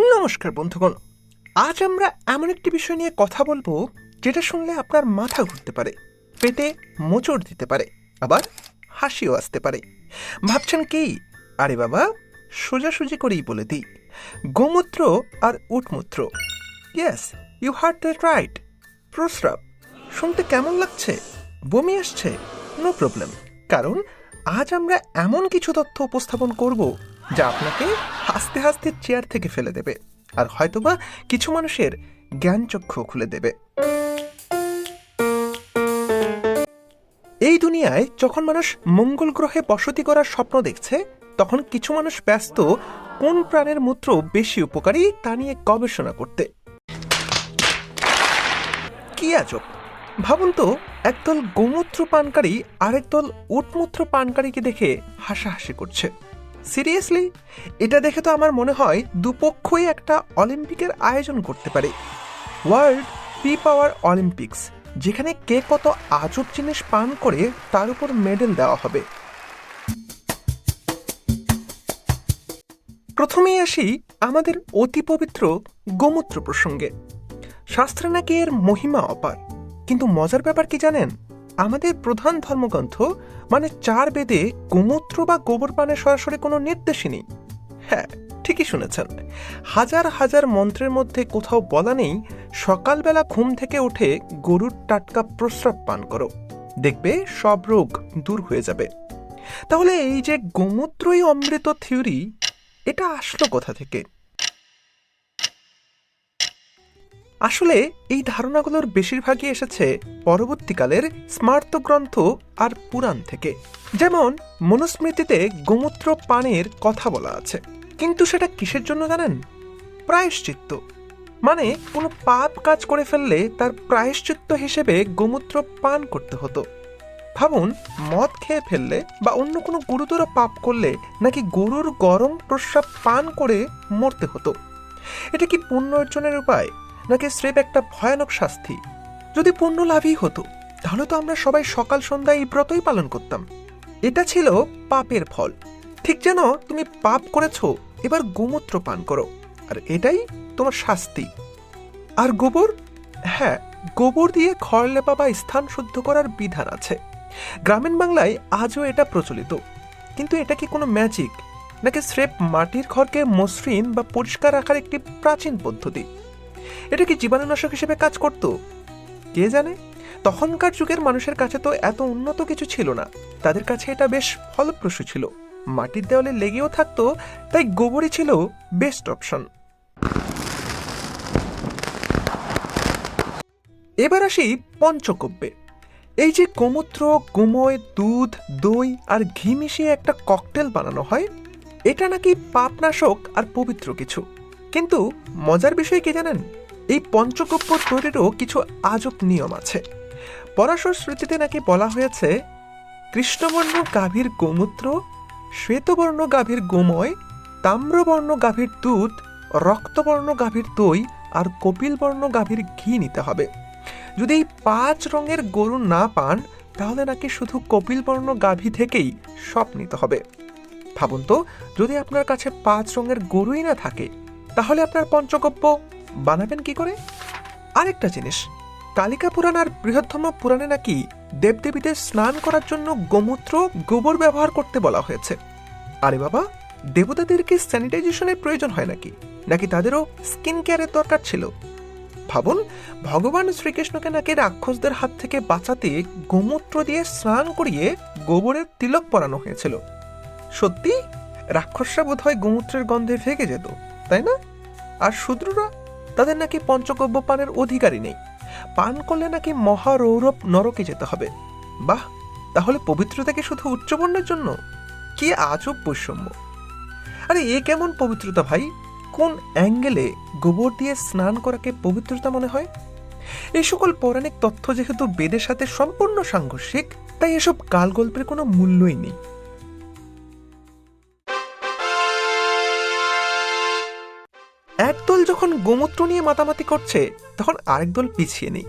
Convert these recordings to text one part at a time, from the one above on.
নমস্কার, বন্ধুগণ। আজ আমরা এমন একটি বিষয় নিয়ে কথা বলব যেটা শুনলে আপনার মাথা ঘুরতে পারে, পেটে মোচড় দিতে পারে, আবার হাসিও আসতে পারে। ভাবছেন কি? আরে বাবা, সোজাসুজি করেই বলে দিই। গোমূত্র আর উটমূত্র। Yes you heard that right প্রস্রাব। শুনতে কেমন লাগছে? বমি আসছে? নো প্রবলেম কারণ আজ আমরা এমন কিছু তথ্য উপস্থাপন করব যা আপনাকে হাসতে হাসতে চেয়ার থেকে ফেলে দেবে। আর হয়তোবা কিছু মানুষের জ্ঞানচক্ষু খুলে দেবে। এই দুনিয়ায় যখন মানুষ মঙ্গল গ্রহে বসতি করার স্বপ্ন দেখছে, তখন কিছু মানুষ ব্যস্ত কোন প্রাণের মূত্র বেশি উপকারী তা নিয়ে গবেষণা করতে। কি আজব! ভাবুন তো, একদল গোমূত্র পানকারী আরেক দল উটমূত্র পানকারীকে দেখে হাসাহাসি করছে। সিরিয়াসলি এটা দেখে তো আমার মনে হয় দুপক্ষই একটা অলিম্পিকের আয়োজন করতে পারে। ওয়ার্ল্ড পি পাওয়ার অলিম্পিক্স যেখানে কে কত আজব জিনিস পান করে তার উপর মেডেল দেওয়া হবে। প্রথমেই আসি আমাদের অতি পবিত্র গোমূত্র প্রসঙ্গে। শাস্ত্রে নাকি এর মহিমা অপার, কিন্তু মজার ব্যাপার কি জানেন? আমাদের প্রধান ধর্মগ্রন্থ মানে চার বেদে গোমূত্র বা গোবর পানের সরাসরি কোনো নির্দেশই নেই। হ্যাঁ ঠিকই শুনেছেন। হাজার হাজার মন্ত্রের মধ্যে কোথাও বলা নেই, সকালবেলা ঘুম থেকে উঠে গরুর টাটকা প্রস্রাব পান করো। দেখবে সব রোগ দূর হয়ে যাবে। তাহলে এই যে গোমূত্রই অমৃত থিওরি, এটা আসলো কোথা থেকে? আসলে এই ধারণাগুলোর বেশিরভাগই এসেছে পরবর্তীকালের স্মার্ত গ্রন্থ আর পুরাণ থেকে। যেমন মনুস্মৃতিতে গোমূত্র পানের কথা বলা আছে। কিন্তু সেটা কিসের জন্য জানেন? প্রায়শ্চিত্ত। মানে কোনো পাপ কাজ করে ফেললে তার প্রায়শ্চিত্ত হিসেবে গোমূত্র পান করতে হতো। ভাবুন, মদ খেয়ে ফেললে বা অন্য কোনো গুরুতর পাপ করলে নাকি গরুর গরম প্রস্রাব পান করে মরতে হতো। এটা কি পুণ্য অর্জনের উপায়? নাকি স্রেফ একটা ভয়ানক শাস্তি? যদি পুণ্য লাভই হতো, তাহলে তো আমরা সবাই সকাল সন্ধ্যা এই ব্রতই পালন করতাম। এটা ছিল পাপের ফল। ঠিক যেন তুমি পাপ করেছ, এবার গোমূত্র পান করো। আর এটাই তোমার শাস্তি। আর গোবর? হ্যাঁ গোবর দিয়ে খড় লেপা বা স্থান শুদ্ধ করার বিধান আছে। গ্রামীণ বাংলায় আজও এটা প্রচলিত। কিন্তু এটা কি কোনো ম্যাজিক নাকি স্রেফ মাটির খড়কে মসৃণ বা পরিষ্কার রাখার একটি প্রাচীন পদ্ধতি? এটা কি জীবাণুনাশক হিসেবে কাজ করত? কে জানে? তখনকার যুগের মানুষের কাছে তো এত উন্নত কিছু ছিল না। তাদের কাছে এটা বেশ ফলপ্রসূ ছিল। মাটির দেওয়ালে লেগেও থাকতো, তাই গোবরই ছিল বেস্ট অপশন এবার আসি পঞ্চকব্যে। এই যে গোমূত্র, গোময়, দুধ, দই আর ঘি মিশিয়ে একটা ককটেল বানানো হয়, এটা নাকি পাপনাশক আর পবিত্র কিছু। কিন্তু মজার বিষয় কি জানেন? এই পঞ্চকব্য তৈরিরও কিছু আজব নিয়ম আছে। পরাশর স্মৃতিতে নাকি বলা হয়েছে, কৃষ্ণবর্ণ গাভীর গোমূত্র, শ্বেতবর্ণ গাভীর গোময়, তাম্রবর্ণ গাভীর দুধ, রক্তবর্ণ গাভীর দই আর কপিলবর্ণ গাভীর ঘি নিতে হবে। যদি এই পাঁচ রঙের গরু না পান, তাহলে নাকি শুধু কপিলবর্ণ গাভী থেকেই সব নিতে হবে। ভাবুন তো, যদি আপনার কাছে পাঁচ রঙের গরুই না থাকে, তাহলে আপনার পঞ্চগব্য বানাবেন কি করে? আরেকটা জিনিস, কালিকা পুরাণ আর বৃহত্তম পুরাণে নাকি দেবদেবীদের স্নান করার জন্য গোমূত্র, গোবর ব্যবহার করতে বলা হয়েছে। আরে বাবা, দেবতাদের কি স্যানিটাইজেশনের প্রয়োজন হয় নাকি? নাকি তাদেরও স্কিন কেয়ারের দরকার ছিল? ভাবুন, ভগবান শ্রীকৃষ্ণকে নাকি রাক্ষসদের হাত থেকে বাঁচাতে গোমূত্র দিয়ে স্নান করিয়ে গোবরের তিলক পরানো হয়েছিল। সত্যি? রাক্ষসরা বোধ হয় গোমূত্রের গন্ধে ভেগে যেত, তাই না? আর শূদ্ররা তাদের নাকি পঞ্চগব্য পানের অধিকারী নেই। পান করলে নাকি মহারৌরব নরকে যেতে হবে। বাহ, তাহলে পবিত্রতা কি শুধু উচ্চবর্ণের জন্য? কি আজব বৈষম্য। আরে, এ কেমন পবিত্রতা ভাই? কোন অ্যাঙ্গেলে গোবর দিয়ে স্নান করাকে পবিত্রতা মনে হয়? এই সকল পৌরাণিক তথ্য যেহেতু বেদের সাথে সম্পূর্ণ সাংঘর্ষিক, তাই এসব কালগল্পের কোনো মূল্যই নেই। গোমূত্র নিয়ে মাতামাতি করছে, তখন আরেক দল পিছিয়ে নেই।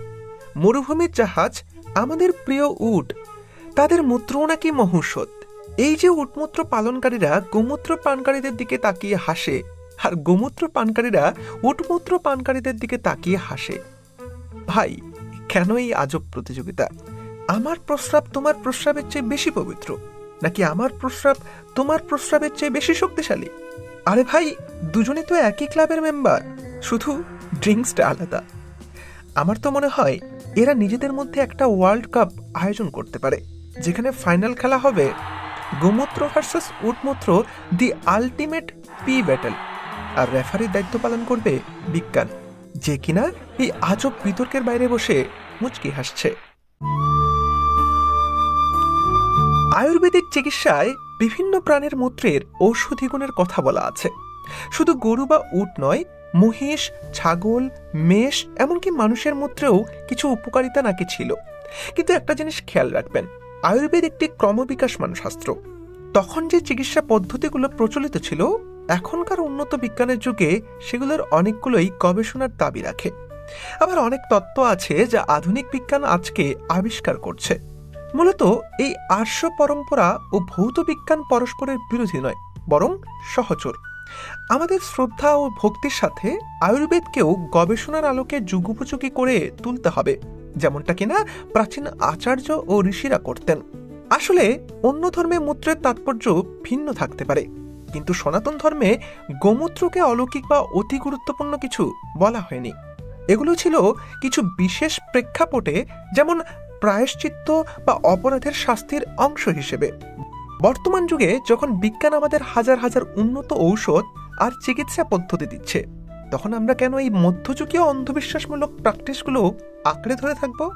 মরুভূমির জাহাজ আমাদের প্রিয় উট, তাদের মূত্রও নাকি মহৌষধ এই যে উটমূত্র পালনকারীরা গোমূত্র পানকারীদের দিকে তাকিয়ে হাসে, আর গোমূত্র পানকারীরা উটমূত্র পানকারীদের দিকে তাকিয়ে হাসে। ভাই, কেন এই আজব প্রতিযোগিতা? আমার প্রস্রাব তোমার প্রস্রাবের চেয়ে বেশি পবিত্র, নাকি আমার প্রস্রাব তোমার প্রস্রাবের চেয়ে বেশি শক্তিশালী? আরে ভাই, দুজনে তো একই ক্লাবের মেম্বার। শুধু ড্রিঙ্কসটা আলাদা। আমার তো মনে হয় এরা নিজেদের মধ্যে একটা ওয়ার্ল্ড কাপ আয়োজন করতে পারে, যেখানে ফাইনাল খেলা হবে গোমূত্র ভার্সাস উটমূত্র দি আলটিমেট পি ব্যাটেল। আর রেফারির দায়িত্ব পালন করবে বিজ্ঞান, যে কিনা এই আজব বিতর্কের বাইরে বসে মুচকি হাসছে। আয়ুর্বেদিক চিকিৎসায় বিভিন্ন প্রাণের মূত্রের ঔষধি গুণের কথা বলা আছে। শুধু গরু বা উট নয় মহিষ, ছাগল, মেষ, এমনকি মানুষের মূত্রেও কিছু উপকারিতা নাকি ছিল। কিন্তু একটা জিনিস খেয়াল রাখবেন, আয়ুর্বেদ একটি ক্রমবিকাশমান শাস্ত্র তখন যে চিকিৎসা পদ্ধতিগুলো প্রচলিত ছিল, এখনকার উন্নত বিজ্ঞানের যুগে সেগুলোর অনেকগুলোই গবেষণার দাবি রাখে। আবার অনেক তত্ত্ব আছে যা আধুনিক বিজ্ঞান আজকে আবিষ্কার করছে। মূলত এই আর্য পরম্পরা ও ভৌত বিজ্ঞান পরস্পরের বিরোধী নয়, বরং সহচর। আমাদের শ্রদ্ধা ও ভক্তির সাথে আয়ুর্বেদকেও গবেষণার আলোকে যুগোপযোগী করে তুলতে হবে, যেমনটা কিনা প্রাচীন আচার্য ও ঋষিরা করতেন। আসলে, অন্য ধর্মে মূত্রের তাৎপর্য ভিন্ন থাকতে পারে, কিন্তু সনাতন ধর্মে গোমূত্রকে অলৌকিক বা অতি গুরুত্বপূর্ণ কিছু বলা হয়নি। এগুলো ছিল কিছু বিশেষ প্রেক্ষাপটে যেমন প্রায়শ্চিত্ত বা অপরাধের শাস্তির অংশ হিসেবে বর্তমান যুগে যখন বিজ্ঞান আমাদের হাজার হাজার উন্নত ঔষধ আর চিকিৎসা পদ্ধতি দিচ্ছে, তখন আমরা কেন এই মধ্যযুগীয় অন্ধবিশ্বাসমূলক প্র্যাকটিসগুলো আঁকড়ে ধরে থাকব?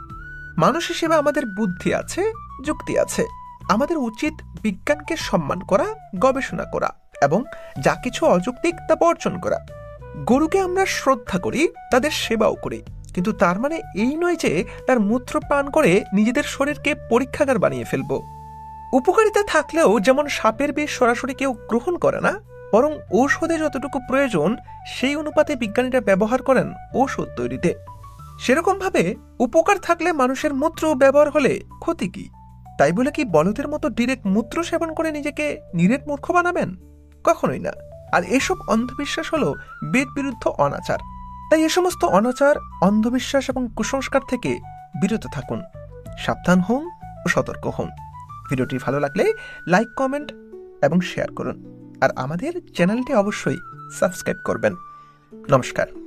মানুষ হিসেবে আমাদের বুদ্ধি আছে, যুক্তি আছে। আমাদের উচিত বিজ্ঞানকে সম্মান করা, গবেষণা করা এবং যা কিছু অযৌক্তিক তা বর্জন করা। গরুকে আমরা শ্রদ্ধা করি, তাদের সেবাও করি। কিন্তু তার মানে এই নয় যে তার মূত্র পান করে নিজেদের শরীরকে পরীক্ষাগার বানিয়ে ফেলব। উপকারিতা থাকলেও যেমন সাপের বিষ সরাসরি কেউ গ্রহণ করে না, বরং ঔষধে যতটুকু প্রয়োজন, সেই অনুপাতে বিজ্ঞানীরা ব্যবহার করেন ঔষধ তৈরিতে। সেরকমভাবে উপকার থাকলে মানুষের মূত্র ব্যবহার হলে ক্ষতি কি? তাই বলে কি বলদের মতো ডিরেক্ট মূত্র সেবন করে নিজেকে নিরেট মূর্খ বানাবেন? কখনোই না। আর এসব অন্ধবিশ্বাস হলো বেদ বিরুদ্ধ অনাচার। তাই এ সমস্ত অনাচার, অন্ধবিশ্বাস এবং কুসংস্কার থেকে বিরত থাকুন। সাবধান হন ও সতর্ক হন। ভিডিওটি ভালো লাগলে লাইক, কমেন্ট এবং শেয়ার করুন। আর আমাদের চ্যানেলটি অবশ্যই সাবস্ক্রাইব করবেন। নমস্কার।